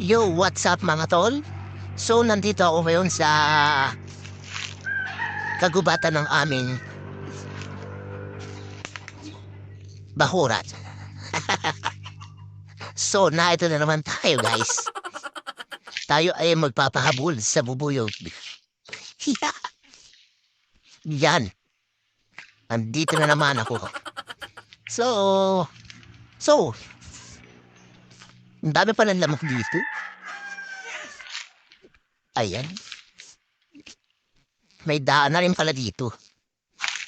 Yo, what's up mga tol? So, nandito ako ngayon sa kagubatan ng aming bahuran. so, na ito na naman tayo guys. Tayo ay magpapahabol sa bubuyog. Yan. Andito na naman ako. So, so, ang dami pa ng lamok dito. Ayan. May daan na rin pala dito.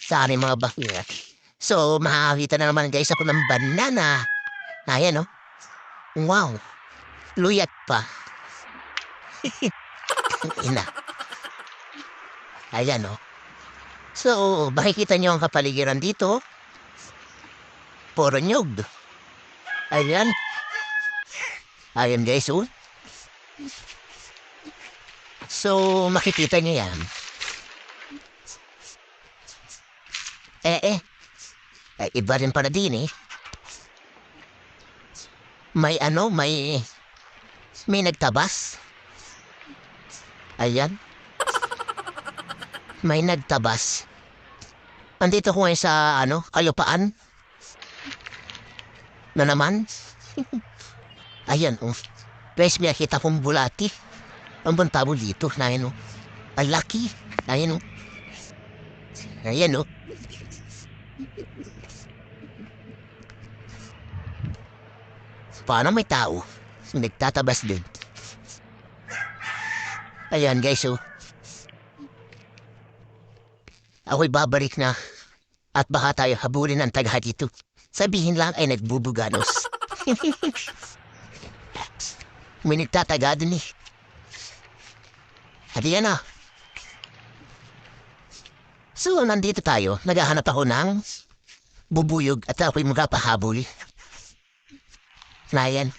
Sa aming mga bakura. So, makakakita na naman guys ako ng banana. Ayan, oh. Wow. Luyat pa. Ina. Ayan, oh. So, makikita niyo ang kapaligiran dito. Puro nyug. Ayan. Ayan guys, oh. So, makikita niyo yan. Eh, eh. Eh, iba rin para din eh. May ano, may... May nagtabas. Ayan. May nagtabas. Andito ko ngayon sa, ano, kalupaan. Na naman. Ayan, oh. Pwes may nakita kong bulati. Ang bantabo dito, na yan, oh. Ang laki. Ayan, oh. Ayan, oh. Paano may tao? Nagtatabas din. Ayan, guys, oh. Ako'y babalik na. At baka tayo habulin ng tagaha dito. Sabihin lang ay nagbubuganos. May nagtataga dun eh. Hadi yan ah. So, nandito tayo. Naghahanap ako ng bubuyog at ako'y magapahabol. Na yan.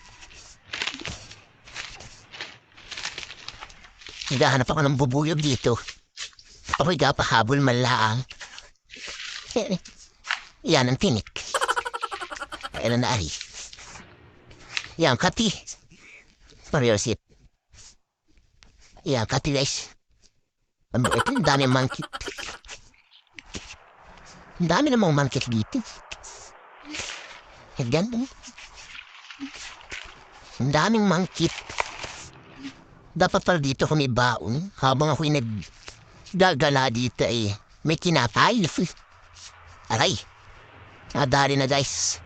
Naghahanap ako ng bubuyog dito. Ako'y gapahabol malaang. Yan ang tinik. Ayan na ari. Yan, kati. Mariosip. Yan, kati guys. Ano, ito, ang dami mangkit. Ang dami namang mangkit dito. Ang ganda. Ang daming mangkit. Dapat pala dito kami baon habang ako'y naggagala dito eh. May kinapay. Aray. Nadali na guys.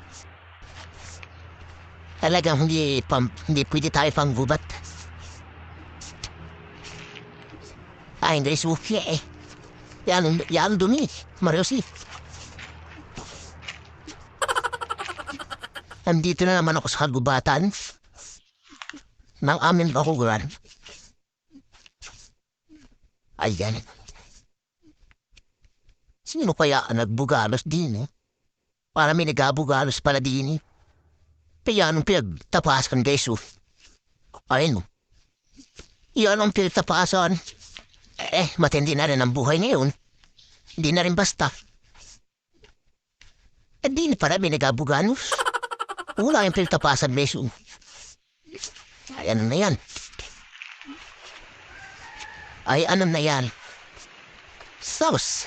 Talagang hindi, pam, hindi pwede tayo pang gubat. Ay, hindi suki eh. Yan, yan dumi. Mariosi. Nandito na naman ako sa gubatan ng aming bakuguran. Ayan. Sino kaya ang nagbugalos din eh? Para may nagabugalos pala din eh. Kaya anong pinagtapasan guys oh. Ayun oh. Yan ang pinagtapasan. Eh, matindi na rin ang buhay ngayon. Hindi na rin basta. Eh, di na para may nagabuganos. Wala yung pinagtapasan oh. Ay, ano na yan? Ay, ano na yan? Sauce.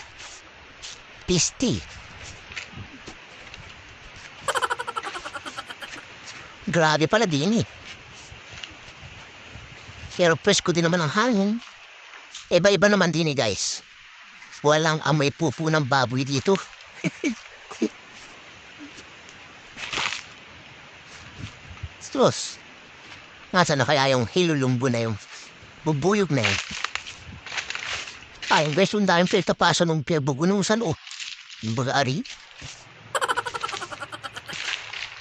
Pisti. Grabe pala din eh. Pero presko din naman ang hangin. Iba-iba naman din eh, guys. Walang amoy pupo ng baboy dito. Sus. Nasaan na kaya yung hilulumbo na yung bubuyog na yun? Ay, guys, yung dahil pinagtapasan ng pinabugunusan, oh. Yung baga ari.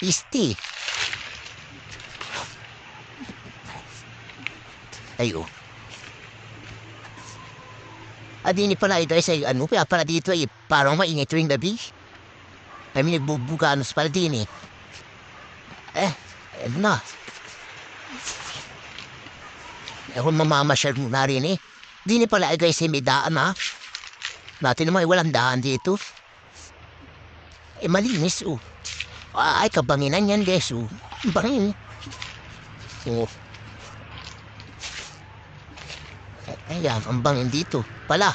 Isti. Ay, oh. Adi ni pala ito ay sa ano, kaya pala dito ay parang maingay tuwing gabi. Ay, may nagbubuganos pala din eh. Eh, ano na. Eh, kung mamamasyal mo na rin eh. Di ni pala ay guys ay may daan ha. Natin naman ay walang daan dito. Eh, malinis oh. Ay, kabanginan yan guys oh. Bangin. Oh. Ayan, ang bangin dito. Pala.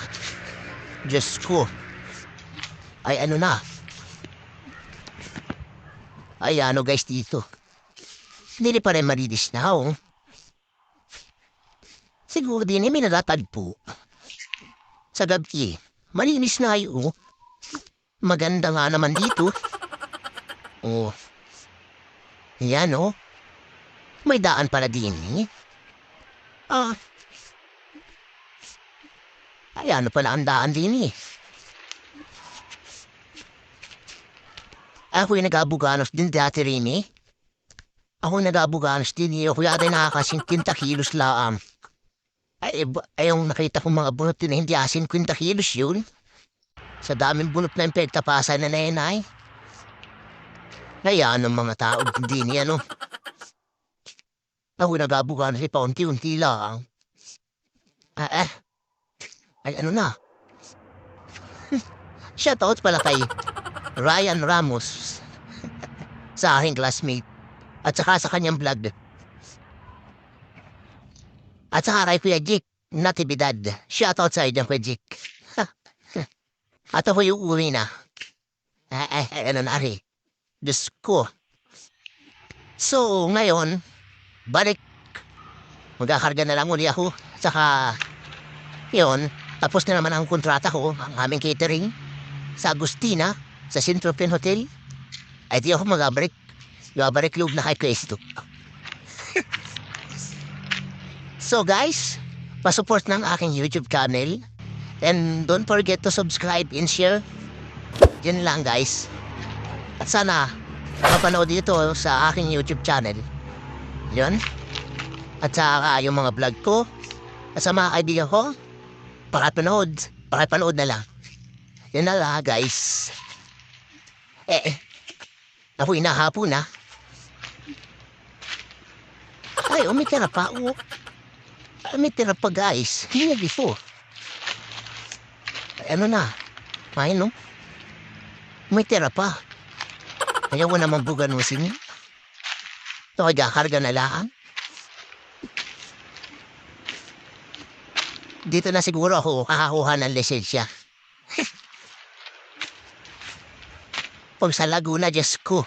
Diyos ko. Ay, ano na. Ay, ano guys dito. Hindi pa rin marilis na, oh. Siguro din eh, may natatagpo. Sa gabi, malinis na yun, oh. Maganda nga naman dito. Oh. Yan, oh. May daan pala din, eh. Ah. Ay, ano pala ang daan din, eh. Ako yung nag-abuganos din dati rin, eh. Ako nag-abuganos din, eh. Ako yata nakakasing 50 kilos laang. Ay, ba- ay, nakita kong mga bunot yun, eh, hindi asin 50 kilos yun. Sa daming bunot na yung pagtapasan na nanay. Kaya anong mga tao hindi niya, no? Ako nag-abuganos, eh, paunti-unti lang. Ah, eh. Ay, ano na? Shoutout pala kay Ryan Ramos sa aking classmate at saka sa kanyang vlog. At saka kay Kuya Jik, Natividad. Shoutout sa inyo, Kuya Jik. at ako yung uwi na. Ay, ay, ay, ano na rin. Diyos ko. So, ngayon, balik. Magkakarga na lang uli ako. Saka, yun, tapos na naman ang kontrata ko, ang aming catering sa Agustina, sa Centro Pen Hotel. Ay di ako mag-abrik. Mag-abrik loob na kay Cristo. so guys, pasupport ng aking YouTube channel. And don't forget to subscribe and share. Yan lang guys. At sana, mapanood dito sa aking YouTube channel. Yun. At saka yung mga vlog ko. At sa mga kaibigan ko, pakapanood. Pakapanood na lang. Yan na lang, guys. Eh. Ako inahapon na. Ay, umitira pa. Oh. Umitira pa, guys. Hindi na before. Ay, ano na? Ay, no? Umitira pa. Ayaw mo naman buganusin. Ito, karga na lang. Dito na siguro ako kakakuha ng lisensya. Pag sa Laguna, Diyos ko.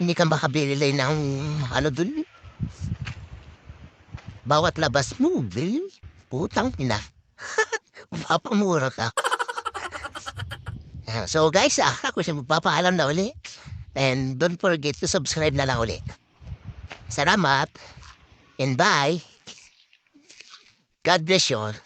Hindi ka makabili ng ano dun. Bawat labas mo, Bill. Putang ina. Mapamura ka. Ah, so guys, ah, ako siya magpapaalam na uli. And don't forget to subscribe na lang uli. Salamat. And bye. God bless you all.